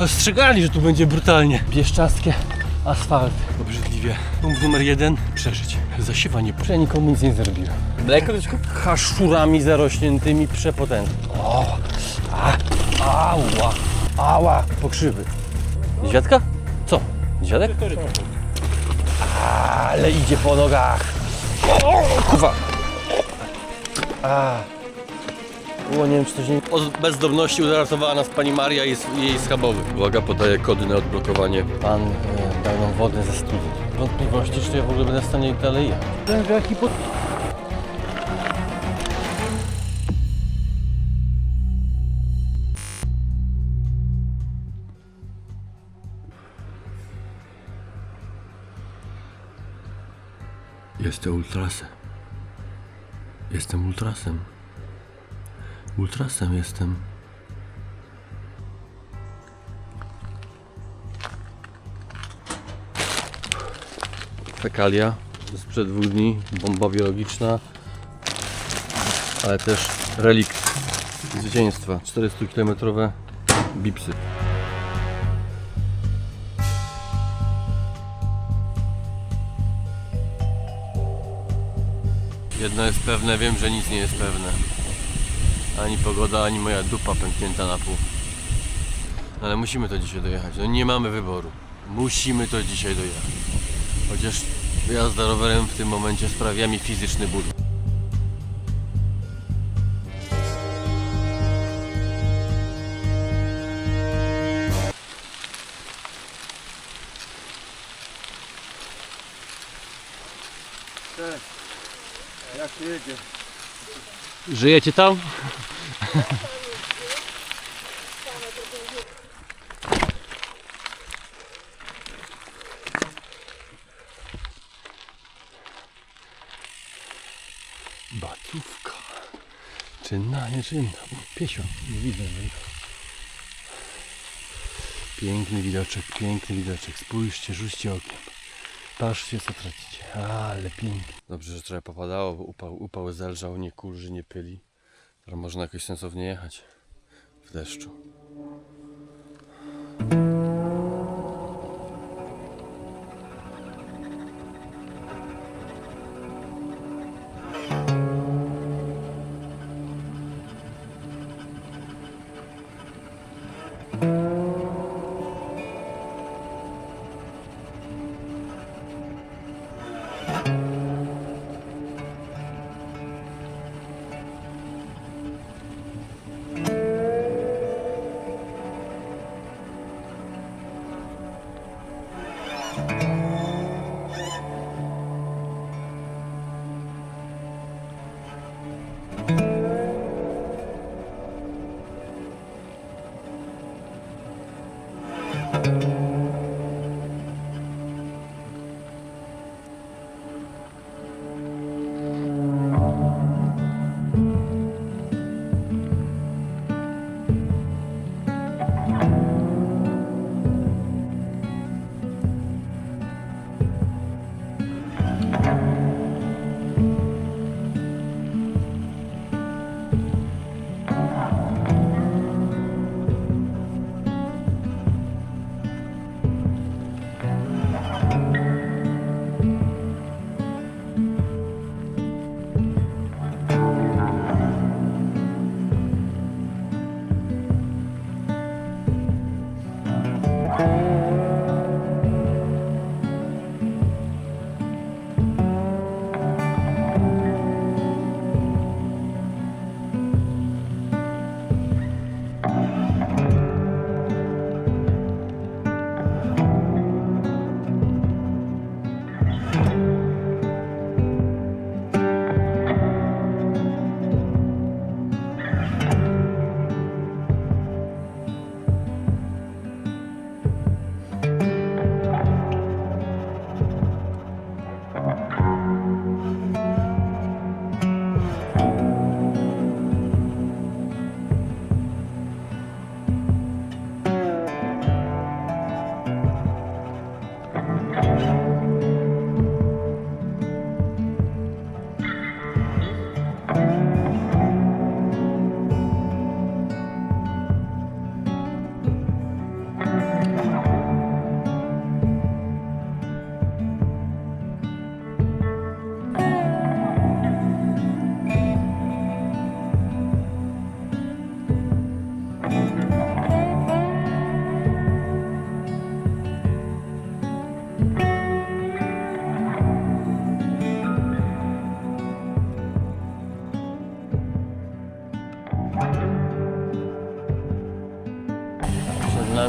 ostrzegali, że tu będzie brutalnie. Bieszczastkie asfalty. Obrzydliwie. Punkt numer jeden. Przeżyć. Zasiewanie. Ja nikomu nic nie zrobiłem. Mleko tylko kaszurami zarośniętymi przepotężnie. O, a, ała, ała. Pokrzywy. Niedźwiadka? Co? Niedźwiadek? Ale idzie po nogach. O, kuwa. A. Było, nie wiem, czy coś nie... Od bezdomności uratowała nas pani Maria i jej schabowy. Uwaga, podaje kody na odblokowanie. Pan e, dał nam wodę ze studni. Wątpliwości, czy ja w ogóle będę w stanie dalej jechać. Ten jaki pod... Jestem ultrasem. Jestem ultrasem. Ultrasem jestem. Fekalia sprzed dwóch dni, bomba biologiczna, ale też relikt zwycięstwa. 400-kilometrowe bipsy. Jedno jest pewne, wiem, że nic nie jest pewne. Ani pogoda, ani moja dupa pęknięta na pół. Ale musimy to dzisiaj dojechać. No nie mamy wyboru. Musimy to dzisiaj dojechać. Chociaż jazda rowerem w tym momencie sprawia mi fizyczny ból. Jak się jedzie? Żyjecie tam? Bacówka. Czynna, nieczynna. Piesio, nie widzę. Piękny widoczek, piękny widoczek. Spójrzcie, rzućcie okiem. Patrzcie co tracicie. Ale pięknie. Dobrze, że trochę popadało, bo upał, upał zelżał, nie kurzy, nie pyli. Teraz można jakoś sensownie jechać w deszczu.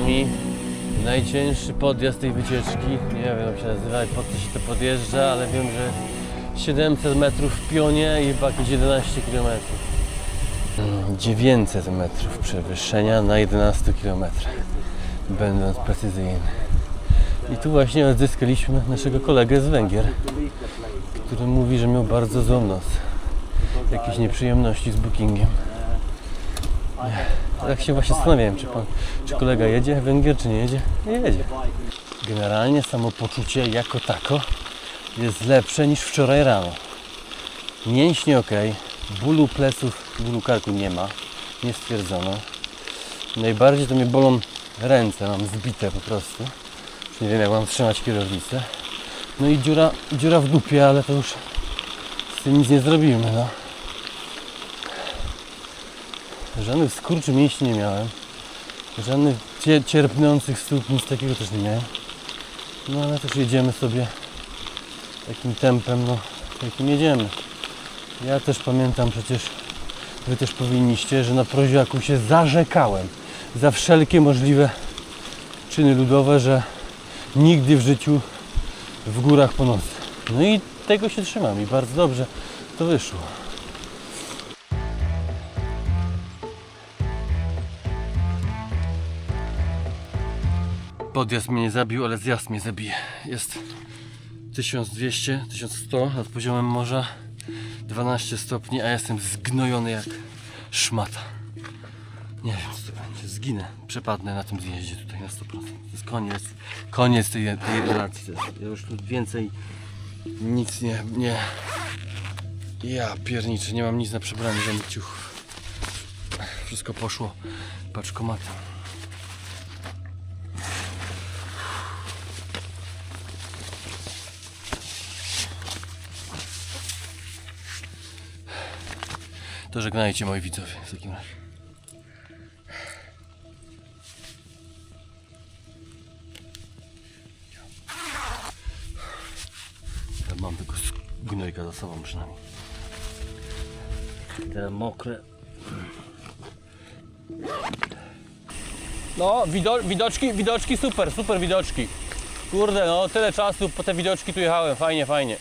Nami najcięższy podjazd tej wycieczki. Nie wiem jak się nazywa i po co się to podjeżdża, ale wiem, że 700 metrów w pionie i chyba jakieś 11 km. 900 metrów przewyższenia na 11 km, będąc precyzyjny. I tu właśnie odzyskaliśmy naszego kolegę z Węgier, który mówi, że miał bardzo złą noc. Jakieś nieprzyjemności z bookingiem. Tak się właśnie zastanawiałem, czy, pan, czy kolega jedzie Węgier, czy nie jedzie. Jedzie. Generalnie samopoczucie jako tako jest lepsze niż wczoraj rano. Mięśnie ok, bólu pleców, bólu karku nie ma, nie stwierdzono. Najbardziej to mnie bolą ręce, mam zbite po prostu. Nie wiem jak mam trzymać kierownicę. No i dziura, dziura w dupie, ale to już z tym nic nie zrobimy, no. Żadnych skurczy mięśni nie miałem. Żadnych cie- cierpnących stóp, nic takiego też nie miałem. No ale też jedziemy sobie takim tempem, no jakim jedziemy. Ja też pamiętam przecież, Wy też powinniście, że na proziaku się zarzekałem za wszelkie możliwe czyny ludowe, że nigdy w życiu w górach po nocy. No i tego się trzymam i bardzo dobrze to wyszło. Podjazd mnie nie zabił, ale zjazd mnie zabije. Jest 1200, 1100 nad poziomem morza, 12 stopni, a jestem zgnojony jak szmata. Nie wiem co to będzie, zginę, przepadnę na tym zjeździe tutaj na 100%. To jest koniec, koniec tej, tej relacji. Ja już tu więcej nic nie, nie... Ja pierniczę, nie mam nic na przebranie, żadnych ciuchów. Wszystko poszło paczkomatem. To żegnajcie moi widzowie w takim razie. Ja mam tylko gnojka za sobą przynajmniej. Te mokre. No, wido widoczki, widoczki super, super widoczki. Kurde, no tyle czasu po te widoczki tu jechałem, fajnie, fajnie.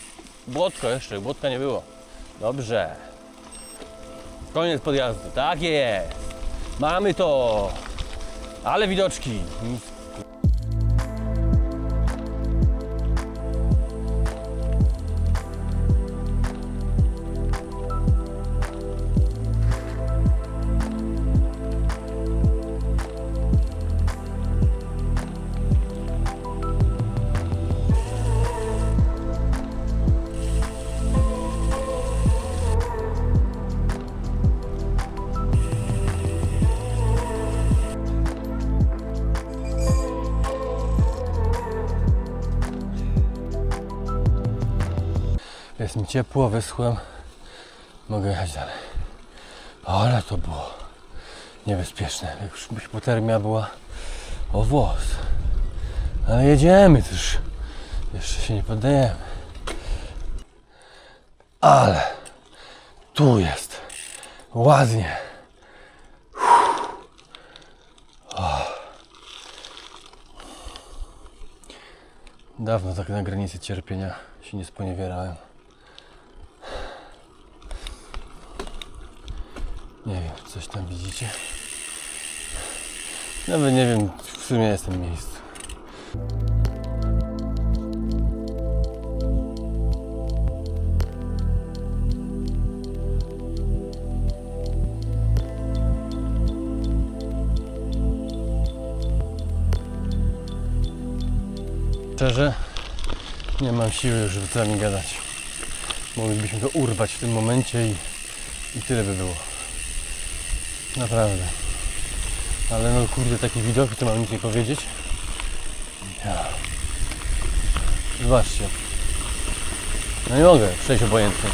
Błotko jeszcze, błotka nie było. Dobrze. Koniec podjazdu. Tak jest. Mamy to. Ale widoczki. Ciepło, wyschłem. Mogę jechać dalej. Ale to było niebezpieczne. Jak już hipotermia była o włos. Ale jedziemy też. Jeszcze się nie poddajemy. Ale tu jest ładnie. Dawno tak na granicy cierpienia się nie sponiewierałem. Nie wiem, coś tam widzicie? Nawet nie wiem, w sumie jestem miejscu. Szczerze, nie mam siły już, z wami gadać. Moglibyśmy to urwać w tym momencie i, i tyle by było. Naprawdę. Ale no kurde, taki widok, to mam nic nie powiedzieć. Ja. Zobaczcie. No nie mogę przejść obojętnie.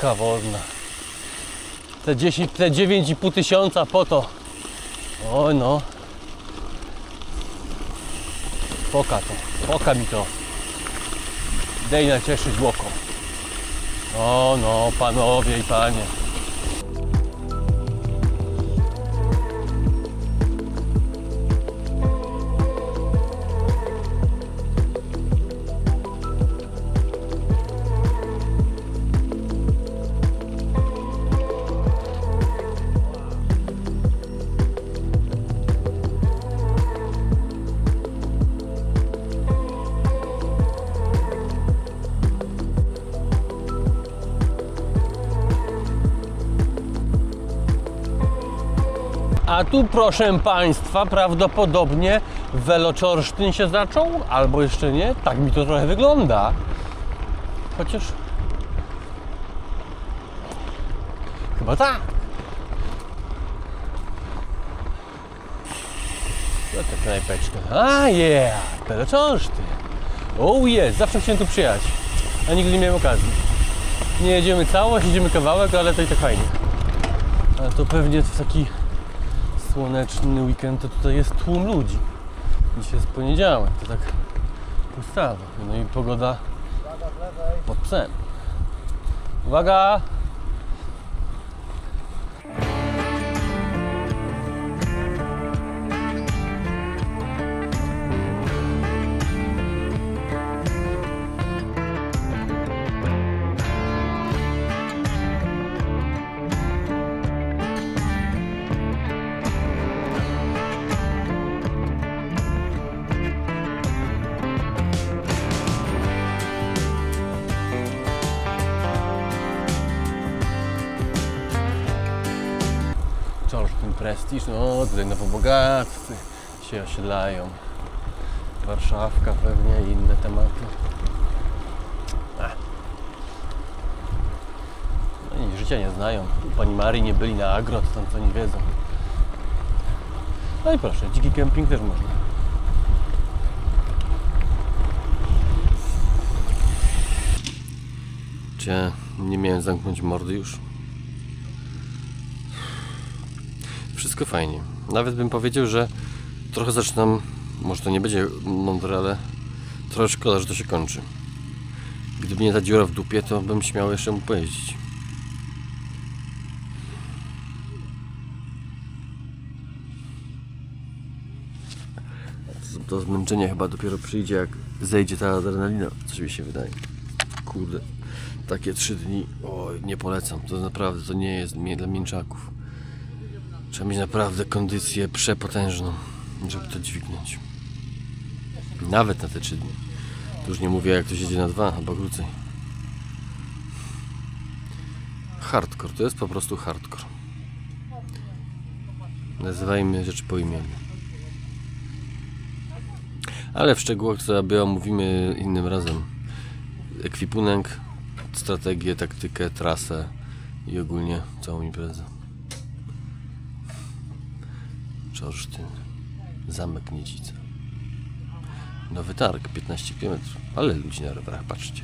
Kurka wodna. Te 10, te 9,5 tysiąca po to. Oj no. Poka to. Poka mi to. Dej nacieszyć oko. O no, panowie i panie. A tu proszę Państwa, prawdopodobnie Weloczorsztyn się zaczął, albo jeszcze nie. Tak mi to trochę wygląda. Chociaż... Chyba tak. Co to knajpeczka? A yeah, Weloczorsztyn. Oh jest, zawsze chciałem tu przyjechać, a nigdy nie miałem okazji. Nie jedziemy całość, jedziemy kawałek, ale to i tak fajnie. Ale to pewnie w taki słoneczny weekend to tutaj jest tłum ludzi. Dzisiaj jest poniedziałek, to tak pustawa. No i pogoda pod psem. Uwaga! Prestiż, no tutaj nowobogaccy się osiedlają. Warszawka pewnie inne tematy. No i życia nie znają. U pani Marii nie byli na agro, to tam co nie wiedzą. No i proszę, dziki kemping też można. Ja nie miałem zamknąć mordy już? Wszystko fajnie. Nawet bym powiedział, że trochę zaczynam, może to nie będzie mądre, ale trochę szkoda, że to się kończy. Gdyby nie ta dziura w dupie, to bym śmiał jeszcze mu pojeździć. To- zmęczenie chyba dopiero przyjdzie, jak zejdzie ta adrenalina, coś mi się wydaje. Kurde, takie trzy dni, oj, nie polecam. To naprawdę, to nie jest dla mięczaków. Trzeba mieć naprawdę kondycję przepotężną, żeby to dźwignąć. Nawet na te trzy dni. To już nie mówię, jak to się dzieje na dwa, albo krócej. Hardcore, to jest po prostu hardcore. Nazywajmy rzeczy po imieniu. Ale w szczegółach sobie omówimy innym razem. Ekwipunek, strategię, taktykę, trasę i ogólnie całą imprezę. Czorsztyn, Zamek Niecica. Nowy targ, 15 km, ale ludzi na rowerach, patrzcie.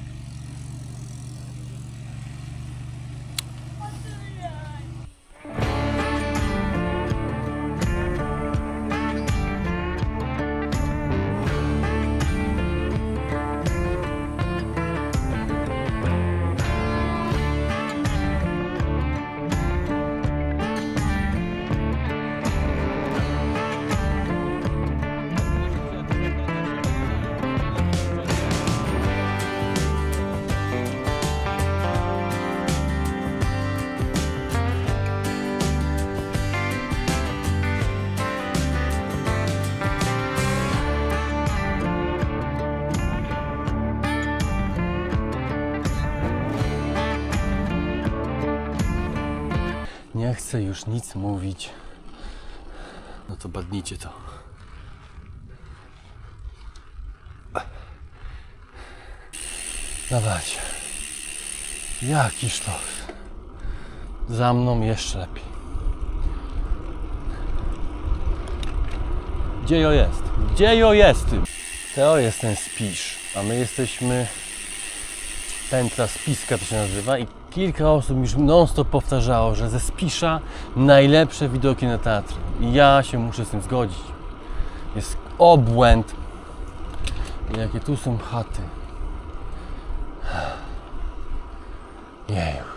Chcę już nic mówić. No to badnijcie to. Dawajcie. Jaki sztos. Za mną jeszcze lepiej. Gdzie jo jest? Gdzie jo jest? To jest ten spisz, a my jesteśmy pętla spiska to się nazywa i kilka osób już non-stop powtarzało, że ze Spisza najlepsze widoki na Tatry. I ja się muszę z tym zgodzić. Jest obłęd. I jakie tu są chaty. Jeju.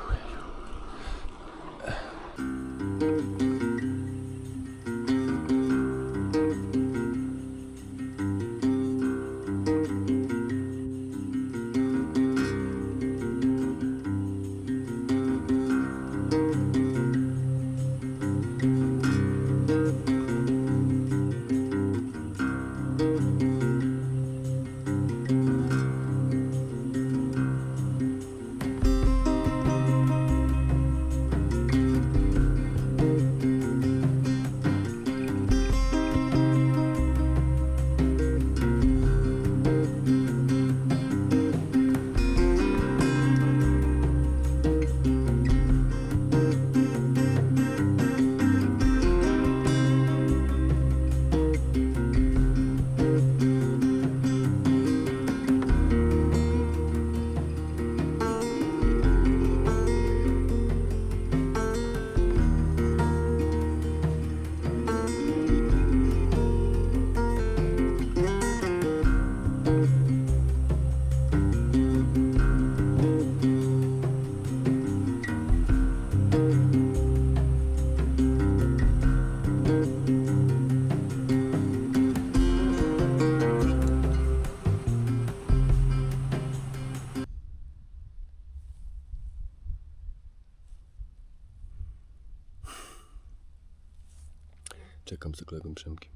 Kolegą Przemkiem.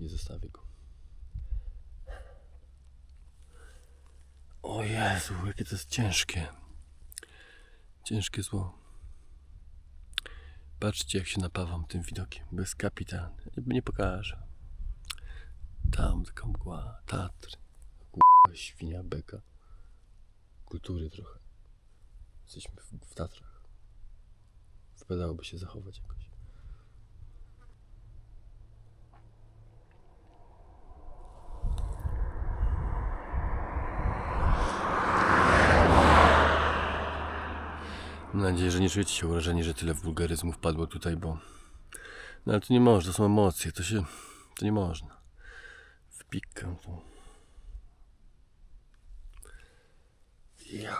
Nie zostawię go. O Jezu, jakie to jest ciężkie. Ciężkie zło. Patrzcie, jak się napawam tym widokiem. Bez kapitan. Nie, nie pokażę. Tam taka mgła. Tatry. Kurwa, świnia, beka. Kultury trochę. Jesteśmy w, w Tatrach. Wypadałoby się zachować jakoś. Mam nadzieję, że nie czujecie się urażeni, że tyle wulgaryzmów padło tutaj, bo... No ale to nie można, to są emocje, to się... To nie można. Wpikam to. Ja...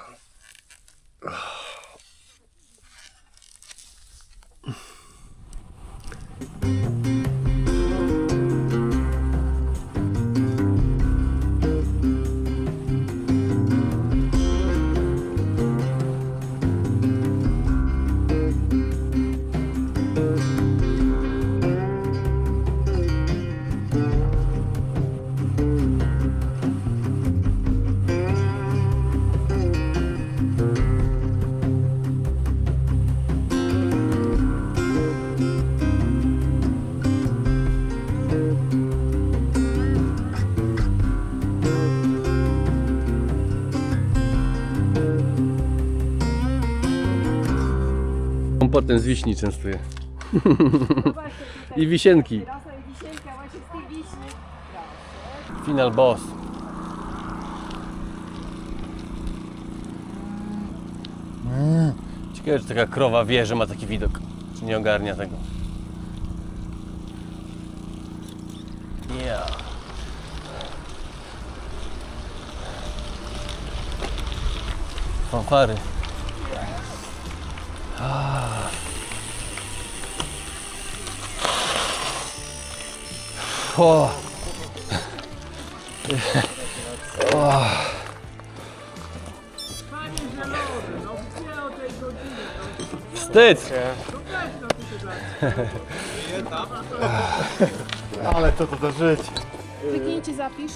Kompotem z wiśni częstuję. I wisienki. Final boss. Ciekawe, czy taka krowa wie, że ma taki widok. Czy nie ogarnia tego. Yeah. Fanfary. Ah. O. Panie zielony, no gdzie o? Wstyd! Ale to to, to życie. Kliknijcie zapisz.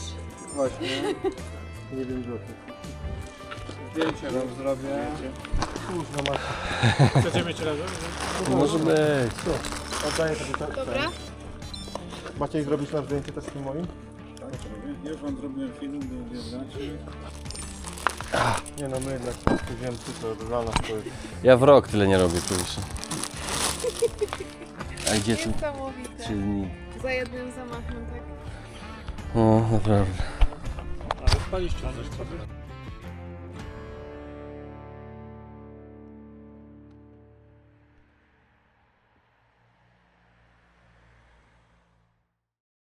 Właśnie. Nie wiem, złotych. Zdjęcie wam zrobię. Kurwa macie. Chcecie mieć razem? Może być. Oddaję sobie tak. Dobra? Maciej, zrobisz nam zdjęcie też z tym moim? Już wam zrobiłem film, do znacie. Nie no, my jednak Niemcy to dla nas to jest... Ja w rok tyle nie robię, czujesz. A gdzie tu? Niesamowite. Trzy dni. Za jednym zamachem, tak? No, naprawdę. Ale spaliście coś, co?